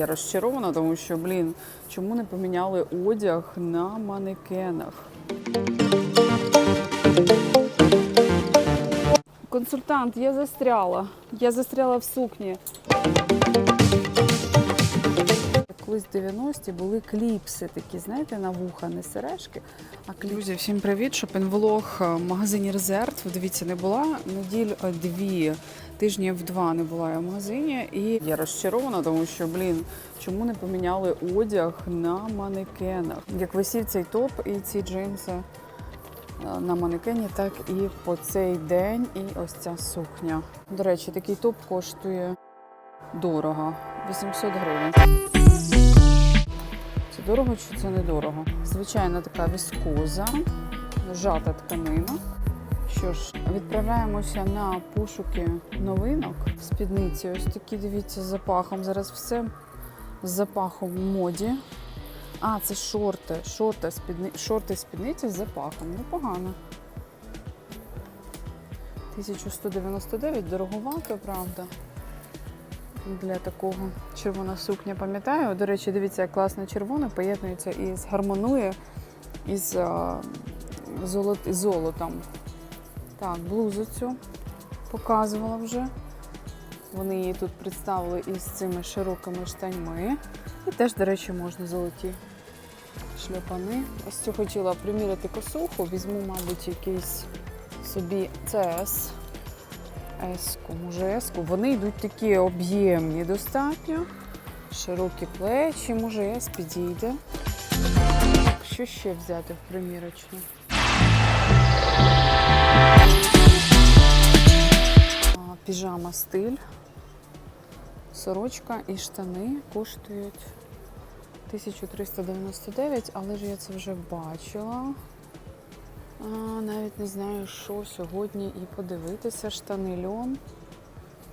Я розчарована, тому що, блін, чому не поміняли одяг на манекенах? Консультант, я застряла. Я застряла в сукні. Колись в 90-ті були кліпси такі, знаєте, на вуха, не сережки, а кліпси. Друзі, всім привіт! Шопінглог в магазині Резерв. Дивіться, не була неділь е, дві, тижнів два не була я в магазині. І я розчарована, тому що, блін, чому не поміняли одяг на манекенах? Як висів цей топ і ці джинси е, на манекені, так і по цей день, і ось ця сукня. До речі, такий топ коштує дорого 800 гривень. Це дорого чи це недорого? Звичайно, така віскоза, жата тканина. Що ж, відправляємося на пошуки новинок спідниці. Ось такі, дивіться, з запахом. Зараз все з запахом в моді. А, це шорти. Шорти, спідни... шорти спідниці з запахом. Непогано. 1199, дороговато, правда для такого червона сукня, пам'ятаю. До речі, дивіться, як класно червоне поєднується і гармонує із золот, золотом. Так, блузу цю показувала вже. Вони її тут представили із цими широкими штаньми. І теж, до речі, можна золоті шльопани. Ось цю хотіла приміряти косуху, візьму, мабуть, якийсь собі CS. Еску, може еску. Вони йдуть такі об'ємні достатньо. Широкі плечі, може ес підійде. Що ще взяти в примірочну? Піжама стиль. Сорочка і штани коштують 1399, але ж я це вже бачила. А, навіть не знаю, що сьогодні і подивитися. Штани льон,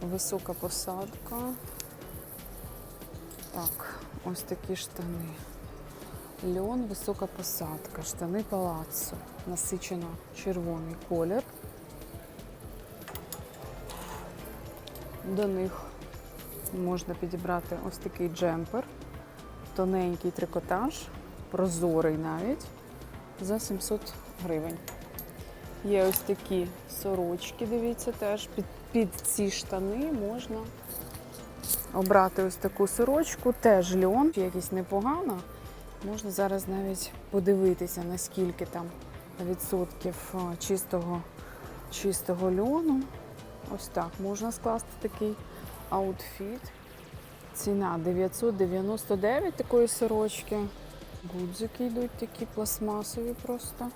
висока посадка. Так, ось такі штани. Льон, висока посадка, штани палаццо. Насичено червоний колір. До них можна підібрати ось такий джемпер, тоненький трикотаж, прозорий навіть, за 700 гривень. Є ось такі сорочки, дивіться, теж під, під ці штани можна обрати ось таку сорочку, теж льон, якийсь непогано. Можна зараз навіть подивитися, наскільки там відсотків чистого, чистого льону. Ось так можна скласти такий аутфіт. Ціна 999 такої сорочки. Гудзики йдуть такі пластмасові просто.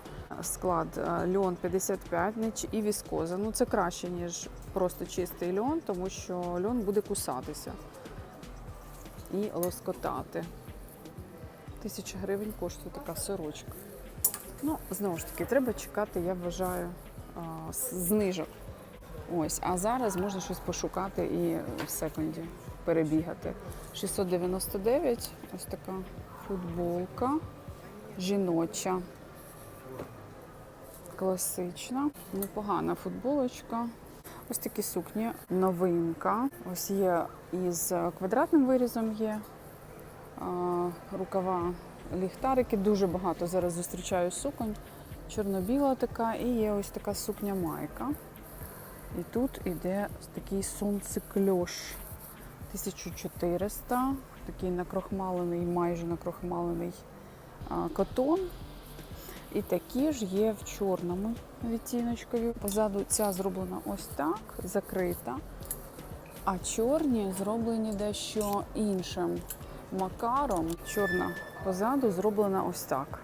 Склад е, льон 55 і віскоза. Ну це краще, ніж просто чистий льон, тому що льон буде кусатися і лоскотати. Тисяча гривень коштує така сорочка. Ну, знову ж таки, треба чекати, я вважаю, знижок. Ось, а зараз можна щось пошукати і в секунді перебігати. 699, ось така футболка жіноча. Класична, непогана футболочка. Ось такі сукні, новинка. Ось є із квадратним вирізом є рукава, ліхтарики. Дуже багато зараз зустрічаю суконь. Чорно-біла така, і є ось така сукня майка. І тут іде такий сонцекльош. 1400, такий накрохмалений, майже накрохмалений котон. І такі ж є в чорному відтіночкові. Позаду ця зроблена ось так, закрита. А чорні зроблені дещо іншим макаром. Чорна позаду зроблена ось так.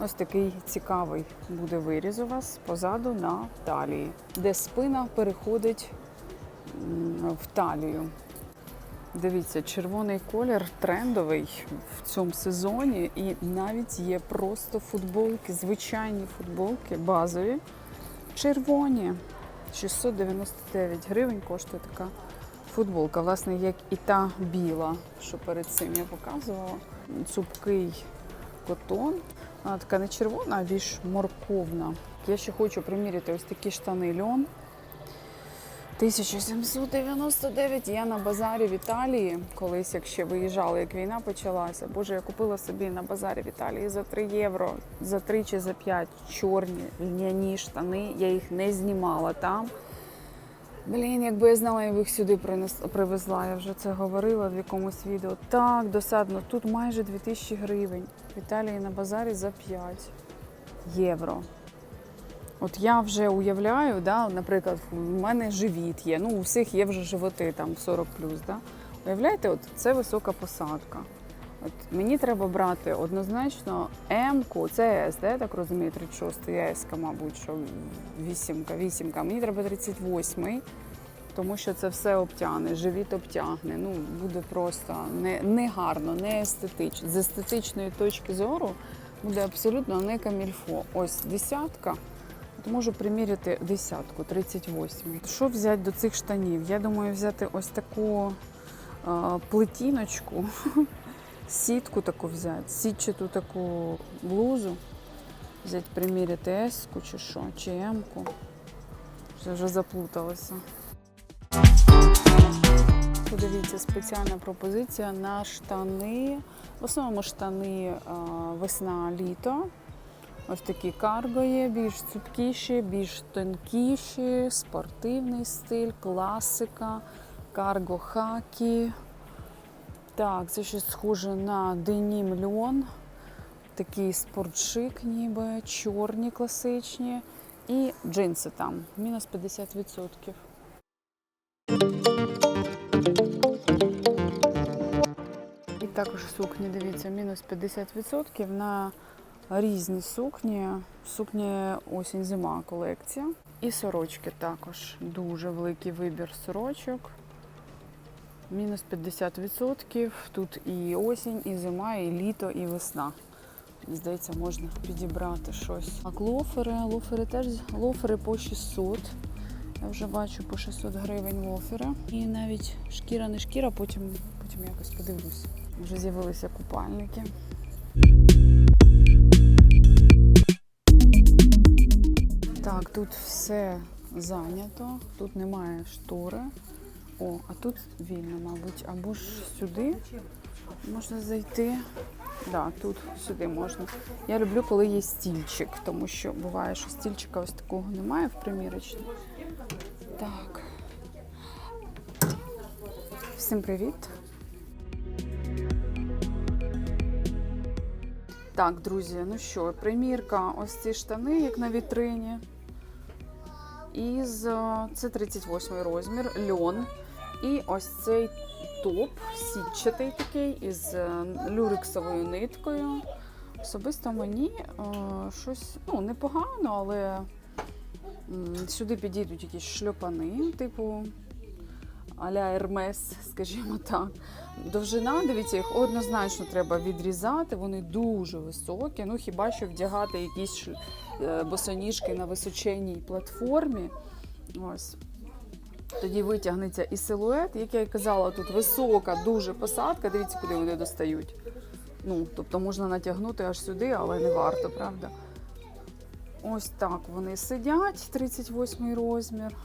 Ось такий цікавий буде виріз у вас позаду на талії, де спина переходить в талію. Дивіться, червоний колір трендовий в цьому сезоні, і навіть є просто футболки, звичайні футболки, базові, червоні. 699 гривень коштує така футболка. Власне, як і та біла, що перед цим я показувала. Цупкий котон. Вона така не червона, а більш морковна. Я ще хочу приміряти ось такі штани льон. 1799 я на базарі в Італії, колись як ще виїжджала, як війна почалася. Боже, я купила собі на базарі в Італії за 3 євро, за 3 чи за 5 чорні льняні штани. Я їх не знімала там. Блін, якби я знала, я б їх сюди привезла. Я вже це говорила в якомусь відео. Так, досадно. Тут майже 2000 гривень. В Італії на базарі за 5 євро. От я вже уявляю, да, наприклад, в мене живіт є. Ну, у всіх є вже животи там 40 Да? Уявляєте, от це висока посадка. От мені треба брати однозначно М-ку, це С, да, я так розумію, 36 я С, мабуть, що вісімка, вісімка. Мені треба 38 тому що це все обтягне, живіт обтягне. Ну, буде просто не, не не естетично. З естетичної точки зору буде абсолютно не камільфо. Ось десятка. Можу приміряти десятку, 38. Що взяти до цих штанів? Я думаю, взяти ось таку плетіночку, сітку таку взяти, сітчату таку блузу. Взяти, приміряти S-ку чи що, чи М-ку. Вже вже заплуталася. Подивіться, спеціальна пропозиція на штани. В основному штани весна-літо. Ось такі карго є, більш цупкіші, більш тонкіші, спортивний стиль, класика, карго хакі. Так, це щось схоже на денім льон. Такий спортшик, ніби, чорні класичні. І джинси там, мінус 50%. І також сукні, дивіться, мінус 50% на різні сукні. Сукні осінь-зима колекція. І сорочки також. Дуже великий вибір сорочок. Мінус 50%. Тут і осінь, і зима, і літо, і весна. Здається, можна підібрати щось. Так, лофери, лофери теж лофери по 600. Я вже бачу по 600 гривень лофери. І навіть шкіра не шкіра, потім, потім якось подивлюся. Вже з'явилися купальники. Так, тут все зайнято, тут немає штори. О, а тут вільно, мабуть. Або ж сюди можна зайти. Да, тут сюди можна. Я люблю, коли є стільчик, тому що буває, що стільчика ось такого немає в примірочній. Так. Всім привіт. Так, друзі, ну що, примірка, ось ці штани, як на вітрині. Із е, це 38 розмір, льон. І ось цей топ, сітчатий такий, із е, люрексовою ниткою. Особисто мені о, щось ну, непогано, але м, сюди підійдуть якісь шльопани, типу а-ля Ермес, скажімо так. Довжина, дивіться, їх однозначно треба відрізати, вони дуже високі. Ну хіба що вдягати якісь е, босоніжки на височенній платформі. Ось. Тоді витягнеться і силует, як я і казала, тут висока дуже посадка. Дивіться, куди вони достають. Ну, тобто можна натягнути аж сюди, але не варто, правда? Ось так вони сидять, 38 розмір.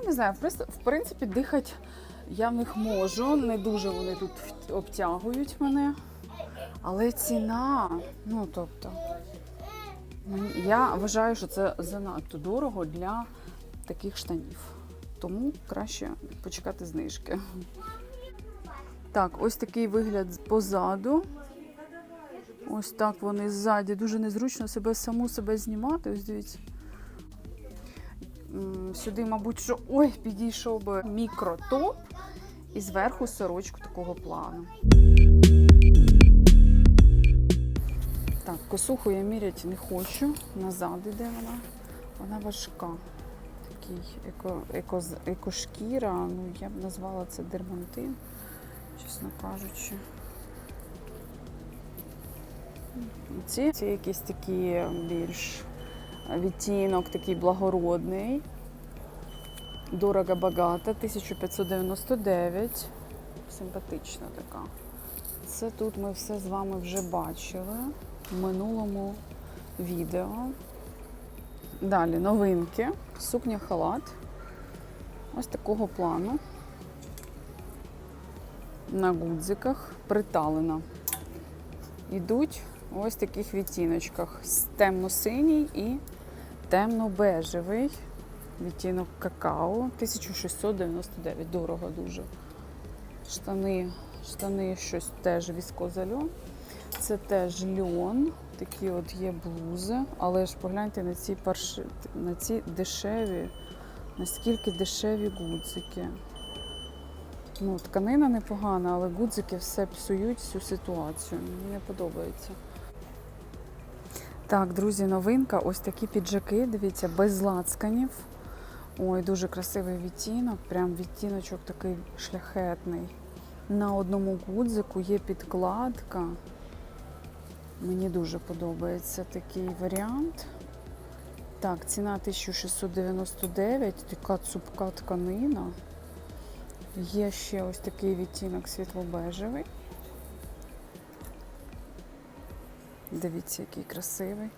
Ну, не знаю, в принципі- дихати я в них можу. Не дуже вони тут обтягують мене. Але ціна, ну тобто, я вважаю, що це занадто дорого для таких штанів. Тому краще почекати знижки. Так, ось такий вигляд позаду. Ось так вони ззаді. Дуже незручно себе саму себе знімати. Ось дивіться. Сюди, мабуть, що ой, підійшов би мікротоп і зверху сорочку такого плану. Так, косуху я міряти не хочу. Назад іде вона. Вона важка. Такий еко, еко, екошкіра. Ну, я б назвала це дермантин, чесно кажучи. Ці, ці якісь такі більш відтінок такий благородний. Дорого багато, 1599. Симпатична така. Це тут ми все з вами вже бачили в минулому відео. Далі новинки. Сукня халат. ось такого плану. На гудзиках приталена. Ідуть в ось таких відтіночках. С- Темно-синій і темно-бежевий. Відтінок какао 1699. Дорого дуже. Штани, штани щось теж віскозальон. Це теж льон. Такі от є блузи. Але ж погляньте на ці парши, на ці дешеві, наскільки дешеві гудзики. Ну, тканина непогана, але гудзики все псують всю ситуацію. Мені не подобається. Так, друзі, новинка. Ось такі піджаки, дивіться, без лацканів. Ой, дуже красивий відтінок, прям відтіночок такий шляхетний. На одному гудзику є підкладка. Мені дуже подобається такий варіант. Так, ціна 1699, така цупка тканина. Є ще ось такий відтінок світло-бежевий. Дивіться, який красивий.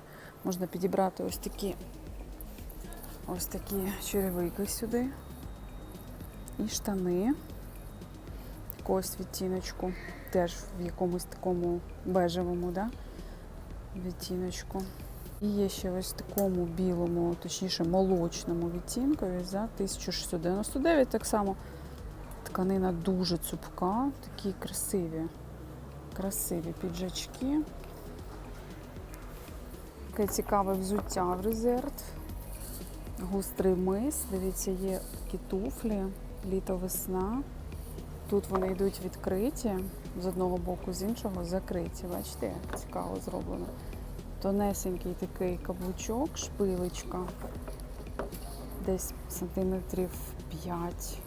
Можна підібрати ось такі ось такі черевики сюди. І штани. Якогось відтіночку. Теж в якомусь такому бежевому, да? відтіночку. І є ще ось такому білому, точніше молочному відтінкові за 1699 так само. Тканина дуже цупка, такі красиві, красиві піджачки. Таке цікаве взуття в резерв. Гострий мис. Дивіться, є такі туфлі, літо-весна. Тут вони йдуть відкриті з одного боку, з іншого закриті. Бачите, цікаво зроблено. Тонесенький такий каблучок, шпилечка. Десь сантиметрів 5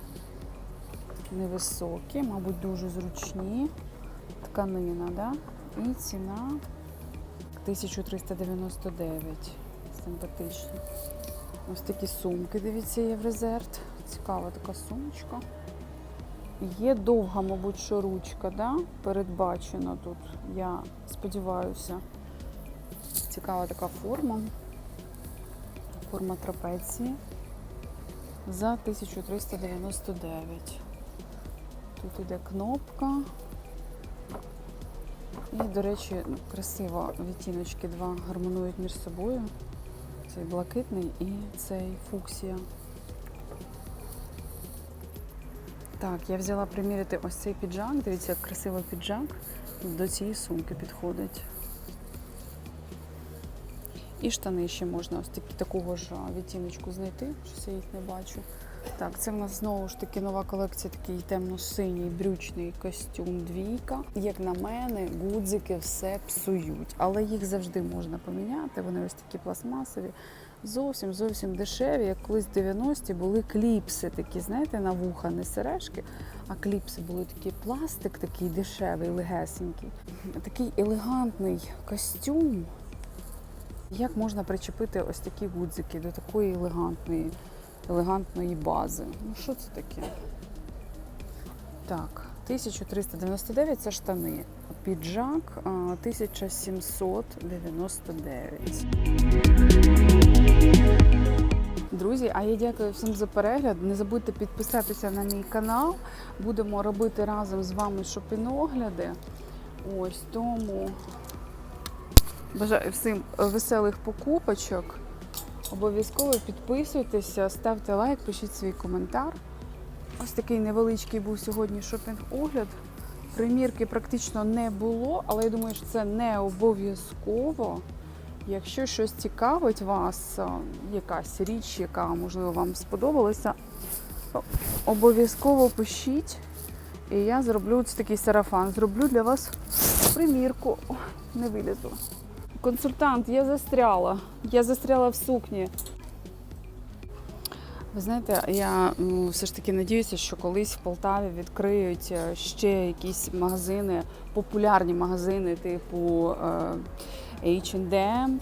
невисокі, мабуть, дуже зручні. Тканина, да? І ціна 1399. Симпатичні. Ось такі сумки, дивіться, є в резерв. Цікава така сумочка. Є довга, мабуть, що ручка, да? передбачена тут, я сподіваюся. Цікава така форма. Форма трапеції за 1399. Тут іде кнопка. І, до речі, красиво відтіночки два гармонують між собою. Цей блакитний і цей фуксія. Так, я взяла приміряти ось цей піджак. Дивіться, як красиво піджак до цієї сумки підходить. І штани ще можна ось такі такого ж відтіночку знайти, щось я їх не бачу. Так, це в нас знову ж таки нова колекція, такий темно-синій брючний костюм двійка. Як на мене, гудзики все псують, але їх завжди можна поміняти. Вони ось такі пластмасові, зовсім зовсім дешеві. Як колись в 90-ті були кліпси, такі, знаєте, на вуха, не сережки, а кліпси були такі пластик, такий дешевий, легесенький. Такий елегантний костюм. Як можна причепити ось такі гудзики до такої елегантної, елегантної бази? Ну що це таке? Так, 1399 це штани. Піджак 1799. Друзі, а я дякую всім за перегляд. Не забудьте підписатися на мій канал. Будемо робити разом з вами шопінг-огляди. Ось тому бажаю всім веселих покупочок. Обов'язково підписуйтеся, ставте лайк, пишіть свій коментар. Ось такий невеличкий був сьогодні шопінг-огляд. Примірки практично не було, але я думаю, що це не обов'язково. Якщо щось цікавить вас, якась річ, яка можливо вам сподобалася, обов'язково пишіть. І я зроблю ось такий сарафан. Зроблю для вас примірку. Не вилізла. Консультант, я застряла. Я застряла в сукні. Ви знаєте, я все ж таки надіюся, що колись в Полтаві відкриють е, ще якісь магазини, популярні магазини, типу H&M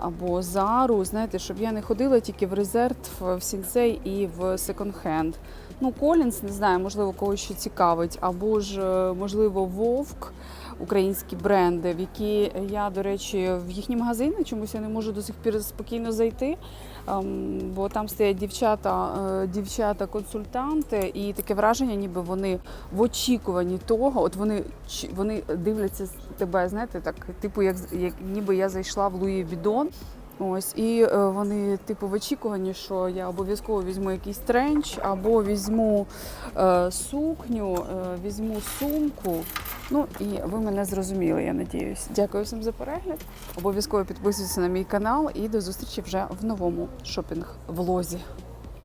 або Зару. Знаєте, щоб я не ходила тільки в резерв, в Сінсей і в секонд-хенд. Ну, Колінс, не знаю, можливо, когось ще цікавить, або ж, можливо, Вовк. Українські бренди, в які я, до речі, в їхні магазини чомусь я не можу до сих пір спокійно зайти. ем, Бо там стоять дівчата, е, дівчата-консультанти, і таке враження, ніби вони в очікуванні того, от вони вони дивляться тебе, знаєте, так, типу, як, як ніби я зайшла в Луї Бідон. Ось, і е, вони, типу, в очікуванні, що я обов'язково візьму якийсь тренч, або візьму е, сукню, е, візьму сумку. Ну і ви мене зрозуміли, я надіюсь. Дякую всім за перегляд. Обов'язково підписуйтесь на мій канал і до зустрічі вже в новому шопінг-влозі.